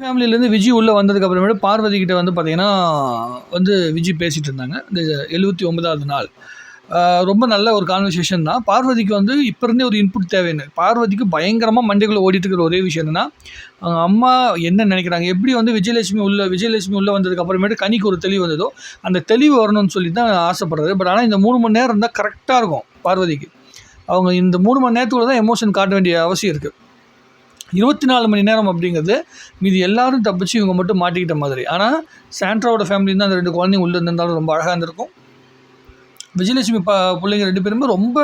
ஃபேமிலியிலேருந்து விஜய் உள்ளே வந்ததுக்கு அப்புறமேட்டு பார்வதி கிட்ட வந்து பார்த்தீங்கன்னா வந்து விஜய் பேசிகிட்டு இருந்தாங்க. இந்த எழுபத்தி ஒன்பதாவது நாள். ரொம்ப நல்ல ஒரு கான்வர்சேஷன் தான். பார்வதிக்கு வந்து இப்போ இருந்தே ஒரு இன்புட் தேவைன்னு. பார்வதிக்கு பயங்கரமாக மண்டைக்குள்ளே ஓடிட்டு இருக்கிற ஒரே விஷயம் என்னன்னா அவங்க அம்மா என்ன நினைக்கிறாங்க? எப்படி வந்து விஜயலட்சுமி உள்ள விஜயலட்சுமி உள்ளே வந்ததுக்கு அப்புறமேட்டு கனிக்கு ஒரு தெளிவு வந்ததோ அந்த தெளிவு வரணும்னு சொல்லி தான் ஆசைப்படுறது பட் ஆனால் இந்த மூணு மணி நேரம் இருந்தால் கரெக்டாக இருக்கும் பார்வதிக்கு. அவங்க இந்த மூணு மணி நேரத்துக்குள்ள தான் எமோஷன் காட்ட வேண்டிய அவசியம் இருக்குது இருபத்தி நாலு மணி நேரம் அப்படிங்கிறது மீதி எல்லாரும் தப்பிச்சு இவங்க மட்டும் மாட்டிக்கிட்ட மாதிரி. ஆனால் சாண்ட்ராவோட ஃபேமிலி தான் அந்த ரெண்டு குழந்தைங்க உள்ளே இருந்திருந்தாலும் ரொம்ப அழகாக இருந்திருக்கும். விஜயலட்சுமி பா பிள்ளைங்க ரெண்டு பேருமே ரொம்ப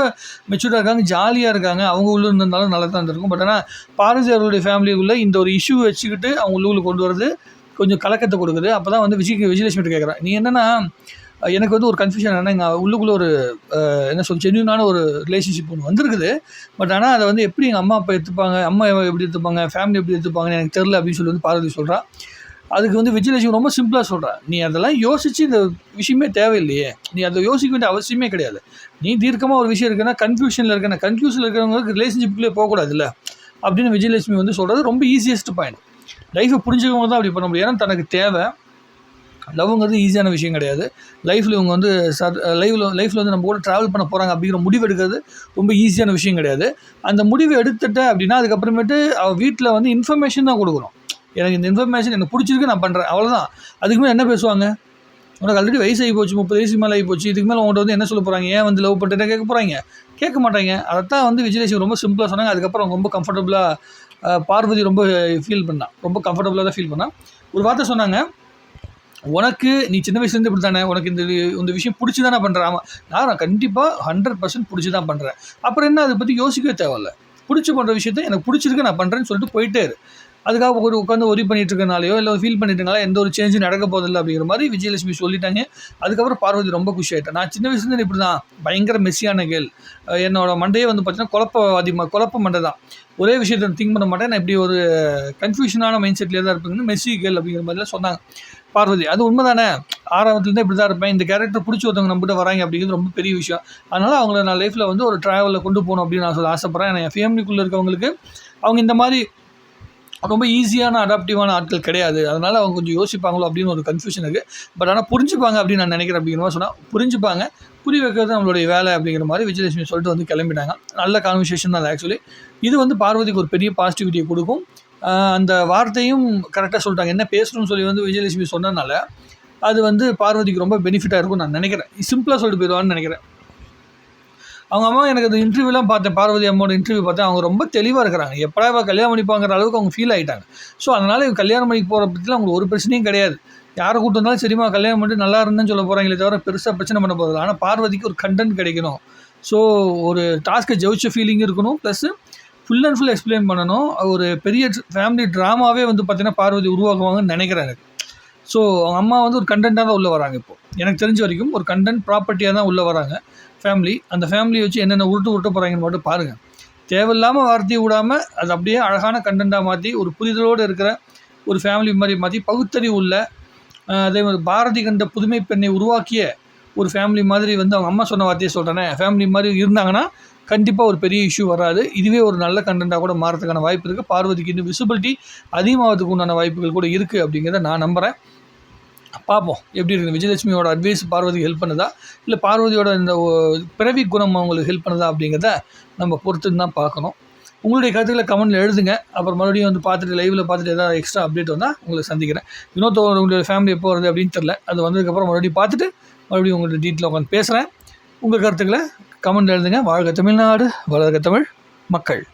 மெச்சூர்டாக இருக்காங்க ஜாலியாக இருக்காங்க. அவங்க உள்ளே இருந்திருந்தாலும் நல்லா தான் இருந்திருக்கும். பட் ஆனால் பாரதியாருடைய ஃபேமிலிக்குள்ளே இந்த ஒரு இஷ்யூ வச்சுக்கிட்டு அவங்க உள்ளுக்குள்ள கொண்டு வரது கொஞ்சம் கலக்கத்தை கொடுக்குது. அப்போ தான் வந்து விஜய் விஜயலட்சுமி கேட்குறேன் நீ என்னென்னா எனக்கு வந்து ஒரு கன்ஃபியூஷன் ஆனால் எங்கள் உள்ளுக்குள்ளே ஒரு என்ன சொல் ஜென்யூனான ஒரு ரிலேஷன்ஷிப் ஒன்று வந்திருக்குது. பட் ஆனால் அதை வந்து எப்படி எங்கள் அம்மா அப்பா எடுத்துப்பாங்க அம்மா எப்படி எடுத்துப்பாங்க ஃபேமிலி எப்படி எடுத்துப்பாங்கன்னு எனக்கு தெரில அப்படின்னு சொல்லி வந்து பார்வதி சொல்கிறான் அதுக்கு வந்து விஜயலட்சுமி ரொம்ப சிம்பிளாக சொல்கிறேன் நீ அதெல்லாம் யோசித்து இந்த விஷயமே தேவையில்லையே. நீ அதை யோசிக்க வேண்டிய அவசியமே கிடையாது. நீ தீர்க்கமாக ஒரு விஷயம் இருக்குன்னா கன்ஃபியூஷனில் இருக்கேன் கன்ஃபியூஷனில் இருக்கிறவங்களுக்கு ரிலேஷன்ஷிப்லேயே போகக்கூடாதுல்ல. அப்படின்னு விஜயலட்சுமி வந்து சொல்கிறது ரொம்ப ஈஸியஸ்ட் பாயிண்ட் லைஃப்பை புரிஞ்சுக்கவங்க தான் அப்படி பண்ண முடியும். ஏன்னா தனக்கு தேவை. லவ்ங்கிறது ஈஸியான விஷயம் கிடையாது. லைஃப்பில் இவங்க வந்து சர் லைஃப்பில் லைஃப்பில் வந்து நம்ம கூட ட்ராவல் பண்ண போகிறாங்க அப்படிங்கிற முடிவு எடுக்கிறது ரொம்ப ஈஸியான விஷயம் கிடையாது. அந்த முடிவு எடுத்துட்டேன் அப்படின்னா அதுக்கப்புறமேட்டு அவள் வீட்டில் வந்து இன்ஃபர்மேஷன் தான் கொடுக்குறோம் எனக்கு இந்த இன்ஃபர்மேஷன் எனக்கு பிடிச்சிருக்கு நான் பண்ணுறேன் அவ்வளோதான் அதுக்கு மேலே என்ன பேசுவாங்க? உனக்கு ஆல்ரெடி வயசு ஆகி போச்சு முப்பது வயசு மேலே ஆகி போச்சு. இதுக்கு மேலே உங்கள்கிட்ட வந்து என்ன சொல்ல போகிறாங்க ஏன் வந்து லவ் பண்ணுறேன் கேட்க போகிறாங்க கேட்க மாட்டாங்க. அதைத்தான் வந்து விஜயலட்சுமி ரொம்ப சிம்பிளாக சொன்னாங்க. அதுக்கப்புறம் ரொம்ப கம்ஃபர்டபுளாக பார்வதி ரொம்ப ஃபீல் பண்ணான் ரொம்ப கம்ஃபர்டபுளாக தான் ஃபீல் பண்ணான் ஒரு வார்த்தை சொன்னாங்க உனக்கு நீ சின்ன வயசுலேருந்து இப்படி தானே உனக்கு இந்த இந்த விஷயம் பிடிச்சி தானே பண்ணுறேன் ஆமாம் நான் கண்டிப்பாக ஹண்ட்ரட் பர்சன்ட் பிடிச்சி தான் பண்ணுறேன் அப்புறம் என்ன? அதை பற்றி யோசிக்கவே தேவையில்ல. பிடிச்சி பண்ணுற விஷயத்த எனக்கு பிடிச்சிருக்கு நான் பண்ணுறேன்னு சொல்லிட்டு போயிட்டே இரு. அதுக்காக ஒரு உட்காந்து ஒரி பண்ணிட்டு இருக்கனாலையோ இல்லை ஃபீல் பண்ணிட்டுனால எந்த ஒரு சேஞ்சும் நடக்க போதில்லை அப்படிங்கிற மாதிரி விஜயலட்சுமி சொல்லிட்டாங்க. அதுக்கப்புறம் பார்வதி ரொம்ப குஷி ஆகிட்டேன் நான் சின்ன வயசுலேருந்து இப்படி தான் பயங்கர மெஸ்ஸியான கேள் என்னோடய என்னோட மண்டையே வந்து பார்த்தீங்கன்னா குழப்பவாதி அதிகமாக குழப்ப மண்டை தான். ஒரே விஷயத்தை திங்க் பண்ண மாட்டேன். நான் இப்படி ஒரு கன்ஃபியூஷனான மைண்ட் செட்லேயே தான் இருப்பேங்கன்னு மெஸ்ஸி கேள் அப்படிங்கிற மாதிரிலாம் சொன்னாங்க. பார்வதி அது உண்மைதானே? ஆரம்பத்துலேருந்து இப்படி தான் இருப்பேன். இந்த கேரக்டர் பிடிச்சி ஒருத்தவங்க நம்மகிட்ட வராங்க அப்படிங்கிறது ரொம்ப பெரிய விஷயம். அதனால் அவங்கள நான் லைஃப்பில் வந்து ஒரு ட்ராவலில் கொண்டு போகணும் அப்படின்னு நான் சொல்ல ஆசைப்பட்றேன். என் ஃபேமிலிக்குள்ளே இருக்கவங்களுக்கு அவங்க இந்த மாதிரி ரொம்ப ஈஸியான அடாப்டிவான ஆட்கள் கிடையாது. அதனால் அவங்க கொஞ்சம் யோசிப்பாங்களோ அப்படின்னு ஒரு கன்ஃபியூஷன் இருக்குது பட் ஆனால் புரிஞ்சுப்பாங்க அப்படின்னு நான் நினைக்கிறேன் அப்படிங்கிற மாதிரி சொன்னால் புரிஞ்சுப்பாங்க. புரிய வைக்கிறது நம்மளுடைய வேலை அப்படிங்கிற மாதிரி விஜயலட்சுமி சொல்லிட்டு வந்து கிளம்பிட்டாங்க. நல்ல கான்வர்சேஷன் தான் ஆக்சுவலி இது வந்து பார்வதிக்கு ஒரு பெரிய பாசிட்டிவிட்டியை கொடுக்கும். அந்த வார்த்தையும் கரெக்டாக சொல்லிட்டாங்க. என்ன பேசணும்னு சொல்லி வந்து விஜயலட்சுமி சொன்னதுனால அது வந்து பார்வதிக்கு ரொம்ப பெனிஃபிட்டாக இருக்கும் நான் நினைக்கிறேன். சிம்பிளாக சொல்லிட்டு போயிடுவான்னு நினைக்கிறேன். அவங்க அம்மா எனக்கு அந்த இன்டர்வியூலாம் பார்த்தேன். பார்வதி அம்மாவோட இன்டர்வியூ பார்த்தேன். அவங்க ரொம்ப தெளிவாக இருக்கிறாங்க. எப்படா இவ கல்யாணம் பண்ணிப்பாங்கிற அளவுக்கு அவங்க ஃபீல் ஆகிட்டாங்க ஸோ அதனால் இவங்க கல்யாணம் பண்ணிக்கு போகிற பற்றிலாம் அவங்களுக்கு ஒரு பிரச்சனையும் கிடையாது. யாரை கூட்டு வந்தாலும் சரிம்மா கல்யாணம் பண்ணிட்டு நல்லா இருந்தேன்னு சொல்ல போகிறாங்களே தவிர பெருசாக பிரச்சனை பண்ண போகிறது ஆனால் பார்வதிக்கு ஒரு கண்டென்ட் கிடைக்கணும். ஸோ ஒரு டாஸ்க்கை ஜெயிச்ச ஃபீலிங் இருக்கணும். Plus full and full explain பண்ணணும். ஒரு பெரிய ஃபேமிலி ட்ராமாவே வந்து பார்த்தீங்கன்னா பார்வதி உருவாக்குவாங்கன்னு நினைக்கிறேன் எனக்கு. ஸோ அவங்க அம்மா வந்து ஒரு கண்டென்ட்டாக தான் உள்ளே வராங்க இப்போ. எனக்கு தெரிஞ்ச வரைக்கும் ஒரு கண்டென்ட் ப்ராப்பர்ட்டியாக தான் உள்ளே வராங்க. ஃபேமிலி அந்த ஃபேமிலியை வச்சு என்னென்ன உருட்டு உருட்டு போகிறாங்கன்னு மட்டும் பாருங்கள் தேவையில்லாமல் வார்த்தையை விடாமல் அது அப்படியே அழகான கண்டென்ட்டாக மாற்றி ஒரு புரிதலோடு இருக்கிற ஒரு ஃபேமிலி மாதிரி மாற்றி பகுத்தறிவு உள்ள அதே மாதிரி பாரதி கண்ட புதுமை பெண்ணை உருவாக்கிய ஒரு ஃபேமிலி மாதிரி வந்து அவங்க அம்மா சொன்ன வார்த்தையை சொல்கிறேனே ஃபேமிலி மாதிரி இருந்தாங்கன்னா கண்டிப்பாக ஒரு பெரிய இஷ்யூ வராது. இதுவே ஒரு நல்ல கண்டென்ட்டாக கூட மாறதுக்கான வாய்ப்பு இருக்குது பார்வதிக்கு இன்னும் விசிபிலிட்டி அதிகமாகிறதுக்கு உண்டான வாய்ப்புகள் கூட இருக்குது அப்படிங்கிறத நான் நம்புகிறேன் பார்ப்போம். எப்படி இருக்குது விஜயலட்சுமியோட அட்வைஸ் பார்வதிக்கு ஹெல்ப் பண்ணுதா? இல்லை பார்வதியோட இந்த பிறவி குணம் அவங்களுக்கு ஹெல்ப் பண்ணுதா அப்படிங்கிறத நம்ம பொறுத்துன்னு தான் பார்க்கணும். உங்களுடைய கருத்துக்களை கமெண்ட்டில் எழுதுங்க. அப்புறம் மறுபடியும் வந்து பார்த்துட்டு லைவில் பார்த்துட்டு ஏதாவது எக்ஸ்ட்ரா அப்டேட் வந்தால் உங்களை சந்திக்கிறேன். இன்னொருத்தவங்க உங்களுடைய ஃபேமிலி எப்போ வருது அப்படின்னு தெரில அது வந்ததுக்கப்புறம் மறுபடியும் பார்த்துட்டு மறுபடியும் உங்கள்கிட்ட டீட்டெயில் உட்காந்து பேசுகிறேன் உங்கள் கருத்துக்களை கமெண்ட் எழுதுங்க. வாழ்க தமிழ்நாடு வளர்க தமிழ் மக்கள்.